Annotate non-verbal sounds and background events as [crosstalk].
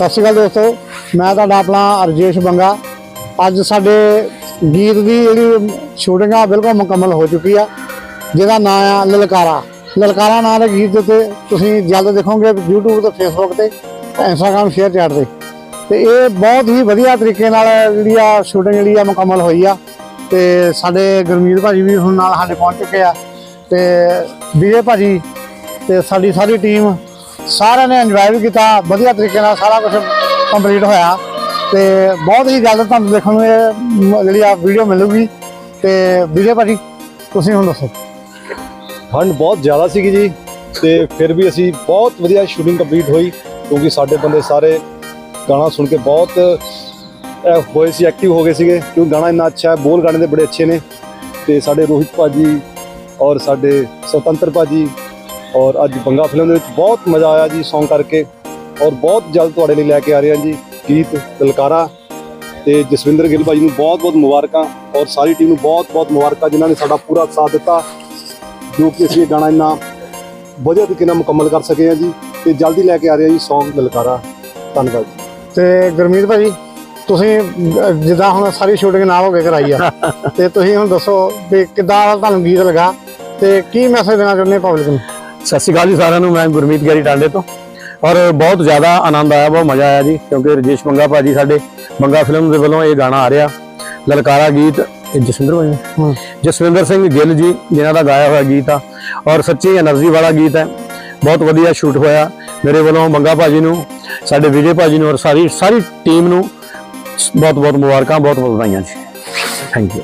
ਸਤਿ ਸ਼੍ਰੀ ਅਕਾਲ ਦੋਸਤੋ, ਮੈਂ ਤੁਹਾਡਾ ਆਪਣਾ ਅਰਜੇਸ਼ ਬੰਗਾ। ਅੱਜ ਸਾਡੇ ਗੀਤ ਦੀ ਜਿਹੜੀ ਸ਼ੂਟਿੰਗ ਆ, ਬਿਲਕੁਲ ਮੁਕੰਮਲ ਹੋ ਚੁੱਕੀ ਆ। ਜਿਹਦਾ ਨਾਮ ਆ ਲਲਕਾਰਾ। ਲਲਕਾਰਾ ਨਾਂ ਦੇ ਗੀਤ ਦੇ ਉੱਤੇ ਤੁਸੀਂ ਜਲਦ ਦੇਖੋਗੇ YouTube ਤੇ Facebook ਤੇ, Instagram ਸ਼ੇਅਰ ਚੈਟ ਤੇ। ਤੇ ਇਹ ਬਹੁਤ ਹੀ ਵਧੀਆ ਤਰੀਕੇ ਨਾਲ ਜਿਹੜੀ ਆ ਸ਼ੂਟਿੰਗ ਜਿਹੜੀ ਆ ਮੁਕੰਮਲ ਹੋਈ ਆ। ਤੇ ਸਾਡੇ ਗੁਰਮੀਤ ਭਾਜੀ ਵੀ ਹੁਣ ਨਾਲ ਸਾਡੇ ਪਹੁੰਚ ਚੁੱਕੇ ਆ। ਤੇ ਵਿਜੇ ਭਾਜੀ ਤੇ ਸਾਡੀ ਸਾਰੀ ਟੀਮ ਸਾਰਿਆਂ ਨੇ ਇੰਜੋਏ ਵੀ ਕੀਤਾ, ਵਧੀਆ ਤਰੀਕੇ ਨਾਲ ਸਾਰਾ ਕੁਝ ਕੰਪਲੀਟ ਹੋਇਆ। ਤੇ ਬਹੁਤ ਹੀ ਜ਼ਿਆਦਾ ਤੁਹਾਨੂੰ ਦੇਖਣ ਨੂੰ ਇਹ ਜਿਹੜੀ ਆ ਵੀਡੀਓ ਮਿਲੂਗੀ। ਤੇ ਵਿਜੇ ਭਾਜੀ, ਤੁਸੀਂ ਹੁਣ ਦੱਸੋ। ਠੰਡ ਬਹੁਤ ਜ਼ਿਆਦਾ ਸੀਗੀ ਜੀ, ਤੇ ਫਿਰ ਵੀ ਅਸੀਂ ਬਹੁਤ ਵਧੀਆ ਸ਼ੂਟਿੰਗ ਕੰਪਲੀਟ ਹੋਈ, ਕਿਉਂਕਿ ਸਾਡੇ ਬੰਦੇ ਸਾਰੇ ਗਾਣਾ ਸੁਣ ਕੇ ਬਹੁਤ ਹੋਏ ਸੀ ਐਕਟਿਵ ਹੋ ਗਏ ਸੀਗੇ ਕਿਉਂਕਿ ਗਾਣਾ ਇੰਨਾ ਅੱਛਾ ਹੈ, ਬੋਲ ਗਾਣੇ ਦੇ ਬੜੇ ਅੱਛੇ ਨੇ। ਤੇ ਸਾਡੇ ਰੋਹਿਤ ਭਾਜੀ ਔਰ ਸਾਡੇ ਸੁਤੰਤਰ ਭਾਜੀ ਔਰ ਅੱਜ ਬੰਗਾ ਫਿਲਮ ਦੇ ਵਿੱਚ ਬਹੁਤ ਮਜ਼ਾ ਆਇਆ ਜੀ Song ਕਰਕੇ ਔਰ ਬਹੁਤ ਜਲਦ ਤੁਹਾਡੇ ਲਈ ਲੈ ਕੇ ਆ ਰਹੇ ਹਾਂ ਜੀ ਗੀਤ ਦਲਕਾਰਾ ਤੇ ਜਸਵਿੰਦਰ ਗਿੱਲ ਭਾਜੀ ਨੂੰ ਬਹੁਤ ਬਹੁਤ ਮੁਬਾਰਕਾਂ ਔਰ ਸਾਰੀ ਟੀਮ ਨੂੰ ਬਹੁਤ ਬਹੁਤ ਮੁਬਾਰਕਾਂ ਜਿਨ੍ਹਾਂ ਨੇ ਸਾਡਾ ਪੂਰਾ ਸਾਥ ਦਿੱਤਾ ਜੋ ਕਿ ਅਸੀਂ ਇਹ ਗਾਣਾ ਇੰਨਾ ਵਧੀਆ ਤਰੀਕੇ ਨਾਲ ਮੁਕੰਮਲ ਕਰ ਸਕੇ ਹਾਂ ਜੀ ਤੇ ਜਲਦੀ ਲੈ ਕੇ ਆ ਰਹੇ ਹਾਂ ਜੀ Song ਦਲਕਾਰਾ ਧੰਨਵਾਦ ਜੀ। ਤੇ ਗੁਰਮੀਤ ਭਾਜੀ ਤੁਸੀਂ ਜਿੱਦਾਂ ਹੁਣ ਸਾਰੀ ਸ਼ੂਟਿੰਗ ਨਾਲ ਹੋ ਕੇ ਕਰਾਈ ਆ [laughs] ਤੇ ਤੁਸੀਂ ਹੁਣ ਦੱਸੋ ਵੀ ਕਿੱਦਾਂ ਤੁਹਾਨੂੰ ਗੀਤ ਲੱਗਾ ਤੇ ਕੀ ਮੈਸੇਜ ਦੇਣਾ ਚਾਹੁੰਦੇ ਪਬਲਿਕ ਨੂੰ? ਸਤਿ ਸ਼੍ਰੀ ਅਕਾਲ ਜੀ ਸਾਰਿਆਂ ਨੂੰ ਮੈਂ ਗੁਰਮੀਤ ਗੈਰੀ ਟਾਂਡੇ ਤੋਂ। ਔਰ ਬਹੁਤ ਜ਼ਿਆਦਾ ਆਨੰਦ ਆਇਆ ਬਹੁਤ ਮਜ਼ਾ ਆਇਆ ਜੀ ਕਿਉਂਕਿ ਰਜੇਸ਼ ਮੰਗਾ ਭਾਜੀ ਸਾਡੇ ਮੰਗਾ ਫਿਲਮ ਦੇ ਵੱਲੋਂ ਇਹ ਗਾਣਾ ਆ ਰਿਹਾ। ਲਲਕਾਰਾ ਗੀਤ ਜਸਵਿੰਦਰ ਭਾਜੀ ਜਸਵਿੰਦਰ ਸਿੰਘ ਗਿੱਲ ਜੀ ਜਿਹਨਾਂ ਦਾ ਗਾਇਆ ਹੋਇਆ ਗੀਤ ਆ। ਔਰ ਸੱਚੀ એનર્ਜੀ ਵਾਲਾ ਗੀਤ ਹੈ। ਬਹੁਤ ਵਧੀਆ ਸ਼ੂਟ ਹੋਇਆ। ਮੇਰੇ ਵੱਲੋਂ ਮੰਗਾ ਭਾਜੀ ਨੂੰ ਸਾਡੇ ਵਿਜੇ ਭਾਜੀ ਨੂੰ ਔਰ ਸਾਰੀ ਸਾਰੀ ਟੀਮ ਨੂੰ ਬਹੁਤ ਬਹੁਤ ਮੁਬਾਰਕਾਂ ਬਹੁਤ ਬਹੁਤ ਵਧਾਈਆਂ ਜੀ। Thank you